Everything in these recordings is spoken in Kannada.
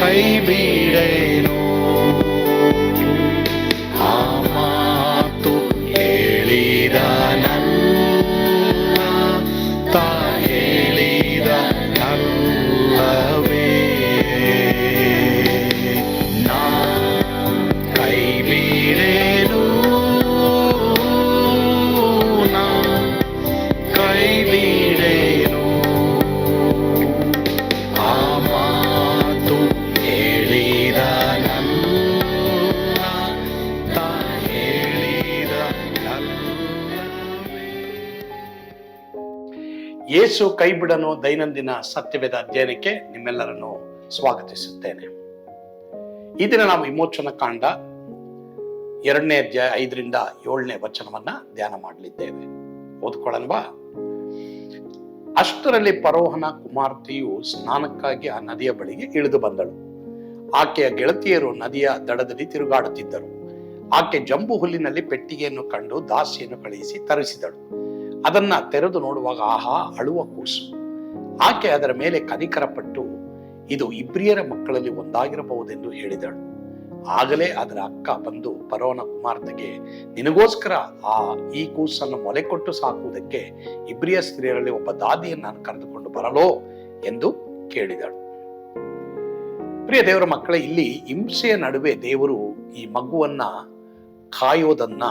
Baby. ಯೇಸು ಕೈಬಿಡನು ದೈನಂದಿನ ಸತ್ಯವೇದ ಅಧ್ಯಯನಕ್ಕೆ ನಿಮ್ಮೆಲ್ಲರನ್ನು ಸ್ವಾಗತಿಸುತ್ತೇನೆ. ಈ ದಿನ ನಾವು ವಿಮೋಚನ ಕಾಂಡ ಎರಡನೇ ಅಧ್ಯಾಯ ಐದರಿಂದ ಏಳನೇ ವಚನವನ್ನ ಧ್ಯಾನ ಮಾಡಲಿದ್ದೇವೆ. ಓದ್ಕೊಳ್ಳಲ್ವಾ ಅಷ್ಟರಲ್ಲಿ ಪರೋಹನ ಕುಮಾರ್ತೆಯು ಸ್ನಾನಕ್ಕಾಗಿ ಆ ನದಿಯ ಬಳಿಗೆ ಇಳಿದು ಬಂದಳು. ಆಕೆಯ ಗೆಳತಿಯರು ನದಿಯ ದಡದಲ್ಲಿ ತಿರುಗಾಡುತ್ತಿದ್ದರು. ಆಕೆ ಜಂಬು ಹುಲ್ಲಿನಲ್ಲಿ ಪೆಟ್ಟಿಗೆಯನ್ನು ಕಂಡು ದಾಸಿಯನ್ನು ಕಳುಹಿಸಿ ತರಿಸಿದಳು. ಅದನ್ನ ತೆರೆದು ನೋಡುವಾಗ, ಆಹಾ, ಅಳುವ ಕೂಸು. ಆಕೆ ಅದರ ಮೇಲೆ ಕನಿಕರಪಟ್ಟು, ಇದು ಇಬ್ರಿಯರ ಮಕ್ಕಳಲ್ಲಿ ಒಂದಾಗಿರಬಹುದೆಂದು ಹೇಳಿದಳು. ಆಗಲೇ ಅದರ ಅಕ್ಕ ಬಂದು ಪರೋನ ಕುಮಾರ್ತೆಗೆ, ನಿನಗೋಸ್ಕರ ಆ, ಈ ಕೂಸನ್ನು ಮೊಲೆ ಕೊಟ್ಟು ಸಾಕುವುದಕ್ಕೆ ಇಬ್ರಿಯ ಸ್ತ್ರೀಯರಲ್ಲಿ ಒಬ್ಬ ದಾದಿಯನ್ನು ನಾನು ಕರೆದುಕೊಂಡು ಬರಲೋ ಎಂದು ಕೇಳಿದಳು. ಪ್ರಿಯ ದೇವರ ಮಕ್ಕಳೇ, ಇಲ್ಲಿ ಹಿಂಸೆಯ ನಡುವೆ ದೇವರು ಈ ಮಗುವನ್ನ ಕಾಯೋದನ್ನ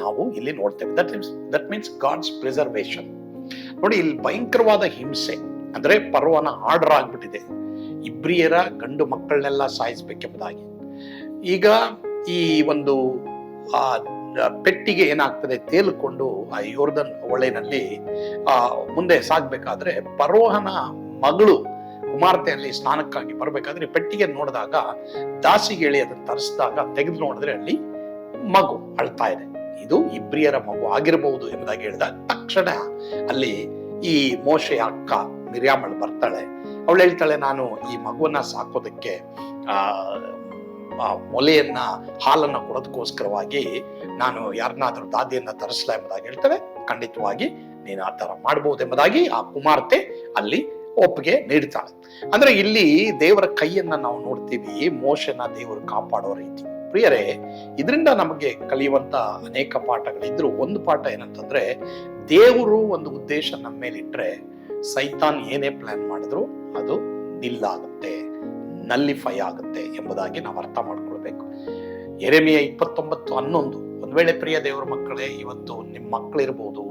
ನಾವು ಇಲ್ಲಿ ನೋಡ್ತೇವೆ. That means that means God's preservation ನೋಡಿ, ಇಲ್ಲಿ ಭಯಂಕರವಾದ ಹಿಂಸೆ, ಅಂದ್ರೆ ಪರ್ವನ ಆರ್ಡರ್ ಆಗ್ಬಿಟ್ಟಿದೆ. ಇಬ್ರಿಯರ ಗಂಡು ಮಕ್ಕಳನ್ನೆಲ್ಲ ಸಾಯಿಸ್ಬೇಕೆಂಬುದಾಗಿ. ಈಗ ಈ ಒಂದು, ಆ ಪೆಟ್ಟಿಗೆ ಏನಾಗ್ತದೆ ತೇಲ್ಕೊಂಡು ಆ ಯೋರ್ದನ್ ಹೊಳೆನಲ್ಲಿ ಆ, ಮುಂದೆ ಸಾಗ್ಬೇಕಾದ್ರೆ ಪರೋಹನ ಮಗಳು ಕುಮಾರ್ತೆಯಲ್ಲಿ ಸ್ನಾನಕ್ಕಾಗಿ ಬರಬೇಕಾದ್ರೆ ಪೆಟ್ಟಿಗೆ ನೋಡಿದಾಗ ದಾಸಿಗೆ ಹೇಳಿ ಅದನ್ನು ತರಿಸಿದಾಗ ತೆಗೆದು ನೋಡಿದ್ರೆ ಅಲ್ಲಿ ಮಗು ಅಳ್ತಾ ಇದೆ. ಇದು ಇಬ್ರಿಯರ ಮಗು ಆಗಿರಬಹುದು ಎಂಬುದಾಗಿ ಹೇಳಿದಾಗ ತಕ್ಷಣ ಅಲ್ಲಿ ಈ ಮೋಶೆಯ ಅಕ್ಕ ಮಿರ್ಯಾಮಳ್ ಬರ್ತಾಳೆ. ಅವಳು ಹೇಳ್ತಾಳೆ, ನಾನು ಈ ಮಗುವನ್ನ ಸಾಕೋದಕ್ಕೆ, ಆ ಮೊಲೆಯನ್ನ, ಹಾಲನ್ನ ಕೊಡೋದಕ್ಕೋಸ್ಕರವಾಗಿ ನಾನು ಯಾರನ್ನಾದ್ರೂ ದಾದಿಯನ್ನ ತರಿಸ್ಲಾ ಎಂಬುದಾಗಿ ಹೇಳ್ತಾಳೆ. ಖಂಡಿತವಾಗಿ ನೀನು ಆ ತರ ಮಾಡಬಹುದು ಎಂಬುದಾಗಿ ಆ ಕುಮಾರ್ತೆ ಅಲ್ಲಿ ಒಪ್ಪಿಗೆ ನೀಡ್ತಾಳೆ. ಅಂದ್ರೆ ಇಲ್ಲಿ ದೇವರ ಕೈಯನ್ನ ನಾವು ನೋಡ್ತೀವಿ, ಮೋಶನ ದೇವರು ಕಾಪಾಡೋ ರೀತಿ. ಪ್ರಿಯರೇ, ಇದರಿಂದ ನಮಗೆ ಕಲಿಯುವಂತ ಅನೇಕ ಪಾಠಗಳಿದ್ರು ಒಂದು ಪಾಠ ಏನಂತಂದ್ರೆ, ದೇವರು ಒಂದು ಉದ್ದೇಶ ನಮ್ಮ ಮೇಲಿಟ್ರೆ ಸೈತಾನ್ ಏನೇ ಪ್ಲಾನ್ ಮಾಡಿದ್ರು ಅದು ನಿಲ್ಲಾಗುತ್ತೆ ನಲ್ಲಿಫೈ ಆಗುತ್ತೆ ಎಂಬುದಾಗಿ ನಾವು ಅರ್ಥ ಮಾಡ್ಕೊಳ್ಬೇಕು. ಎರೆಮೆಯ ಇಪ್ಪತ್ತೊಂಬತ್ತು ಹನ್ನೊಂದು, ಒಂದ್ ವೇಳೆ ಪ್ರಿಯ ದೇವರ ಮಕ್ಕಳೇ, ಇವತ್ತು ನಿಮ್ಮ ಮಕ್ಕಳಿರ್ಬೋದು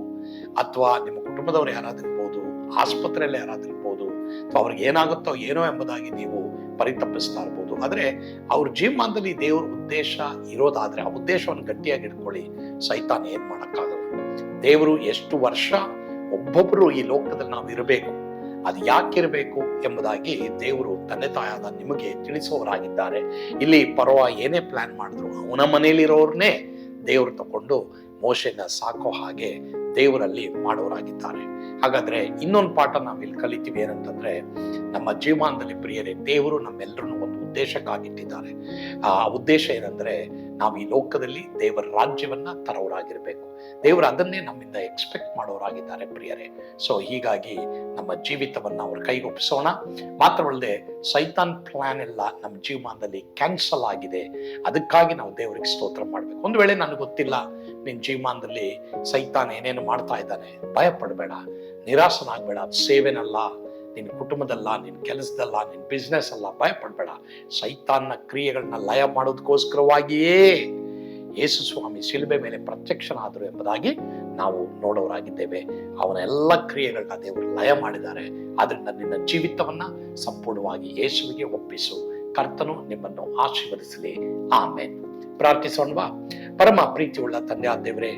ಅಥವಾ ನಿಮ್ಮ ಕುಟುಂಬದವ್ರು ಯಾರಾದಿರ್ಬೋದು ಆಸ್ಪತ್ರೆಯಲ್ಲಿ ಯಾರಾದಿರ್ಬೋದು ಅಥವಾ ಅವ್ರಿಗೆ ಏನಾಗುತ್ತೋ ಏನೋ ಎಂಬುದಾಗಿ ನೀವು ಪರಿತಪಿಸ್ತಾ ಇರ್ಬೋದು ಆದ್ರೆ ಅವ್ರ ಜೀವಮಾನದಲ್ಲಿ ದೇವ್ರ ಉದ್ದೇಶ ಇರೋದಾದ್ರೆ ಆ ಉದ್ದೇಶವನ್ನು ಗಟ್ಟಿಯಾಗಿ ಇಟ್ಕೊಳ್ಳಿ. ಸೈತಾನ ಏನ್ ಮಾಡೋಕ್ಕಾಗಲ್ಲ. ದೇವರು ಎಷ್ಟು ವರ್ಷ ಒಬ್ಬೊಬ್ರು ಈ ಲೋಕದಲ್ಲಿ ನಾವು ಇರಬೇಕು. ಅದು ಯಾಕಿರಬೇಕು ಎಂಬುದಾಗಿ ದೇವರು ತಂದೆ ತಾಯಾದ ನಿಮಗೆ ತಿಳಿಸುವವರಾಗಿದ್ದಾರೆ ಇಲ್ಲಿ ಪರ್ವ ಏನೇ ಪ್ಲಾನ್ ಮಾಡಿದ್ರು ಅವನ ಮನೆಯಲ್ಲಿರೋರ್ನೇ ದೇವರು ತಕೊಂಡು ಮೋಶೆನ ಸಾಕೋ ಹಾಗೆ ದೇವರಲ್ಲಿ ಮಾಡೋರಾಗಿದ್ದಾರೆ ಹಾಗಾದ್ರೆ ಇನ್ನೊಂದು ಪಾಠ ನಾವು ಇಲ್ಲಿ ಕಲಿತೀವಿ ಏನಂತಂದ್ರೆ, ನಮ್ಮ ಜೀವನದಲ್ಲಿ ಪ್ರಿಯರೇ, ದೇವರು ನಮ್ಮೆಲ್ಲರನ್ನು ಒಂದು ಉದ್ದೇಶಕ್ಕಾಗಿಟ್ಟಿದ್ದಾರೆ. ಆ ಉದ್ದೇಶ ಏನಂದ್ರೆ ನಾವು ಈ ಲೋಕದಲ್ಲಿ ದೇವರ ರಾಜ್ಯವನ್ನ ತರೋರಾಗಿರ್ಬೇಕು. ದೇವರು ಅದನ್ನೇ ನಮ್ಮಿಂದ ಎಕ್ಸ್ಪೆಕ್ಟ್ ಮಾಡೋರಾಗಿದ್ದಾರೆ ಪ್ರಿಯರೇ. ಸೊ ಹೀಗಾಗಿ ನಮ್ಮ ಜೀವಿತವನ್ನ ಅವ್ರ ಕೈಗೊಪ್ಪಿಸೋಣ. ಮಾತ್ರವಲ್ಲದೆ, ಸೈತಾನ್ ಪ್ಲಾನ್ ಎಲ್ಲ ನಮ್ಮ ಜೀವಮಾನದಲ್ಲಿ ಕ್ಯಾನ್ಸಲ್ ಆಗಿದೆ. ಅದಕ್ಕಾಗಿ ನಾವು ದೇವರಿಗೆ ಸ್ತೋತ್ರ ಮಾಡ್ಬೇಕು. ಒಂದು ವೇಳೆ ನನಗೆ ಗೊತ್ತಿಲ್ಲ, ನಿನ್ ಜೀವಮಾನದಲ್ಲಿ ಸೈತಾನ್ ಏನೇನು ಮಾಡ್ತಾ ಇದ್ದಾನೆ ಭಯ ಪಡಬೇಡ ನಿರಾಸನಾಗ್ಬೇಡ ಸೇವೆನಲ್ಲ. ನಿನ್ನ ಕುಟುಂಬದಲ್ಲ, ನಿನ್ನ ಕೆಲಸದಲ್ಲ, ನಿನ್ನ ಬಿಸ್ನೆಸ್ ಅಲ್ಲ ಭಯ ಪಡಬೇಡ ಸೈತಾನ್ನ ಕ್ರಿಯೆಗಳನ್ನ ಲಯ ಮಾಡೋದಕ್ಕೋಸ್ಕರವಾಗಿಯೇ ಯೇಸು ಸ್ವಾಮಿ ಶಿಲುಬೆ ಮೇಲೆ ಪ್ರತ್ಯಕ್ಷನಾದರು ಎಂಬುದಾಗಿ ನಾವು ನೋಡೋರಾಗಿದ್ದೇವೆ. ಅವನ ಎಲ್ಲ ಕ್ರಿಯೆಗಳನ್ನ ದೇವರು ಲಯ ಮಾಡಿದ್ದಾರೆ. ಆದ್ರಿಂದ ನಿನ್ನ ಜೀವಿತವನ್ನ ಸಂಪೂರ್ಣವಾಗಿ ಯೇಸುವಿಗೆ ಒಪ್ಪಿಸು. ಕರ್ತನು ನಿಮ್ಮನ್ನು ಆಶೀರ್ವದಿಸಲಿ. ಆಮೇಲೆ ಪ್ರಾರ್ಥಿಸೋಣವಾ. ಪರಮ ಪ್ರೀತಿಯುಳ್ಳ ತಂದೆ ದೇವರೇ,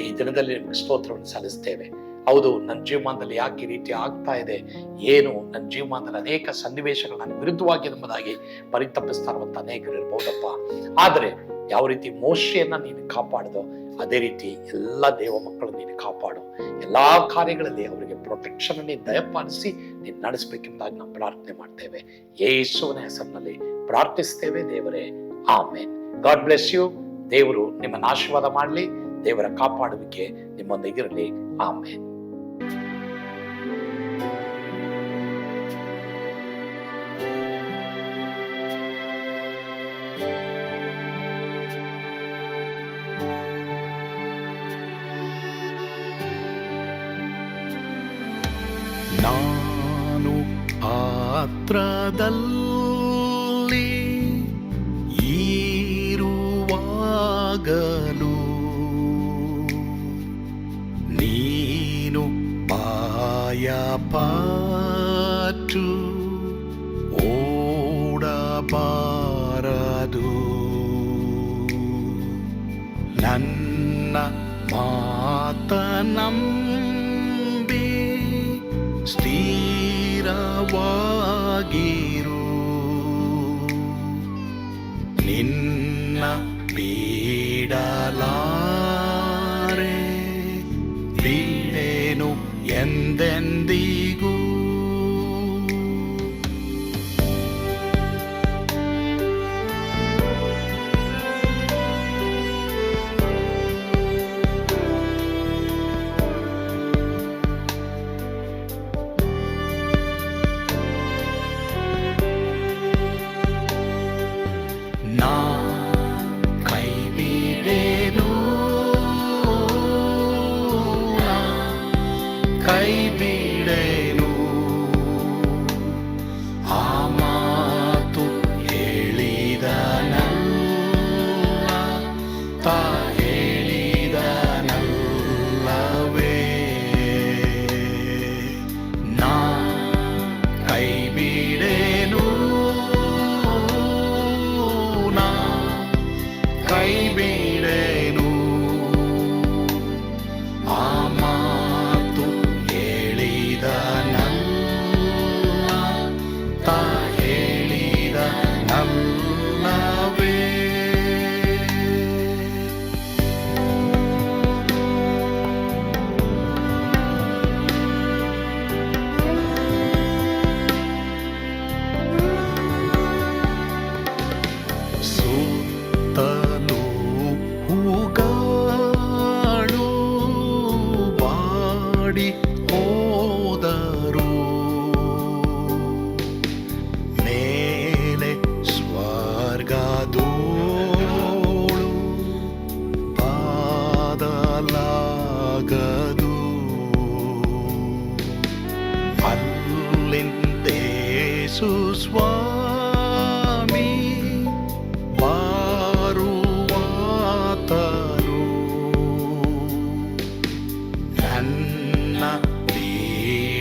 ಈ ದಿನದಲ್ಲಿ ನಿಮಗೆ ಸ್ತೋತ್ರವನ್ನು ಸಲ್ಲಿಸ್ತೇವೆ. ಹೌದು, ನನ್ನ ಜೀವಮಾನದಲ್ಲಿ ಯಾಕೆ ಈ ರೀತಿ ಆಗ್ತಾ ಇದೆ? ಏನು? ನನ್ನ ಜೀವಮಾನದಲ್ಲಿ ಅನೇಕ ಸನ್ನಿವೇಶಗಳು ನನ್ನ ವಿರುದ್ಧವಾಗಿ ಎಂಬುದಾಗಿ ಪರಿತಪಿಸ್ತಾ ಇರುವಂತ ಅನೇಕರು ಇರ್ಬೋದಪ್ಪ. ಆದರೆ ಯಾವ ರೀತಿ ಮೋಶೆಯನ್ನ ನೀನು ಕಾಪಾಡೋದು, ಅದೇ ರೀತಿ ಎಲ್ಲ ದೇವ ಮಕ್ಕಳು ನೀನು ಕಾಪಾಡು. ಎಲ್ಲಾ ಕಾರ್ಯಗಳಲ್ಲಿ ಅವರಿಗೆ ಪ್ರೊಟೆಕ್ಷನ್ ನೀನು ದಯಪಾಲಿಸಿ ನೀನು ನಡೆಸಬೇಕೆಂಬುದಾಗಿ ನಾವು ಪ್ರಾರ್ಥನೆ ಮಾಡ್ತೇವೆ. ಯೇಸುವನ ಹೆಸರಿನಲ್ಲಿ ಪ್ರಾರ್ಥಿಸ್ತೇವೆ ದೇವರೇ. ಆಮೇನ್. God bless you. ದೇವರು ನಿಮ್ಮನ್ನು ಆಶೀರ್ವಾದ ಮಾಡಲಿ. ದೇವರ ಕಾಪಾಡುವಿಕೆ ನಿಮ್ಮೊಂದಿಗಿರಲಿ. ಆಮೇನ್. ನಾನು ಪಾತ್ರದಲ್ಲ ಆಗಿರು ನಿನ್ನ ಬೀಡಲಾ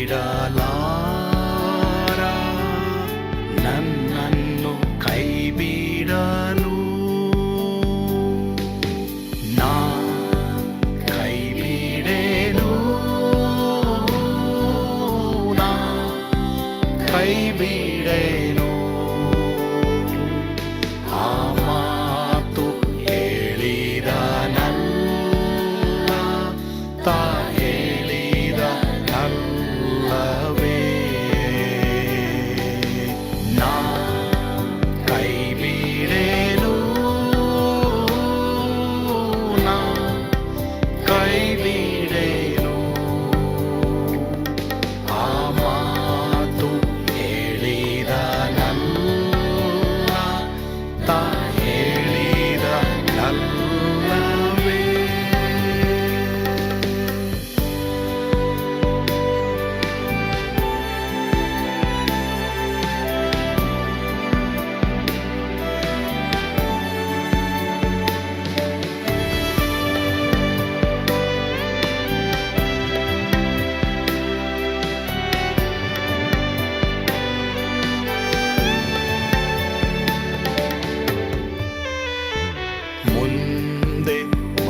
Peter Long.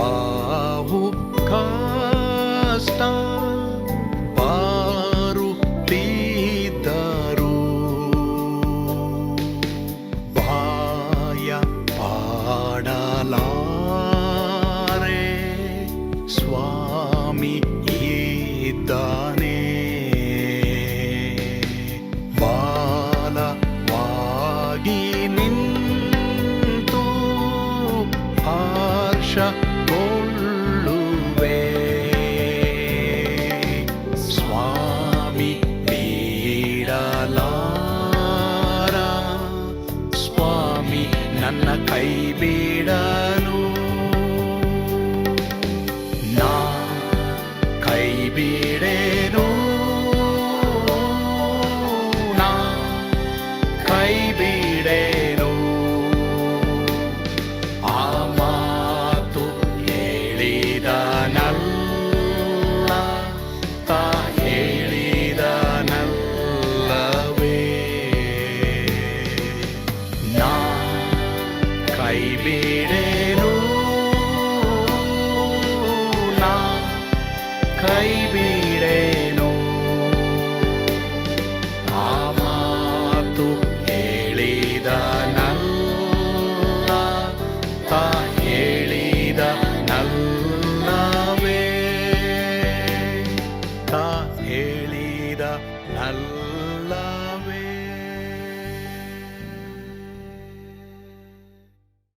Bahu kasta paru pidaru Baya padalare Swami idane ನನ್ನ ಕೈ ಬೇಡನು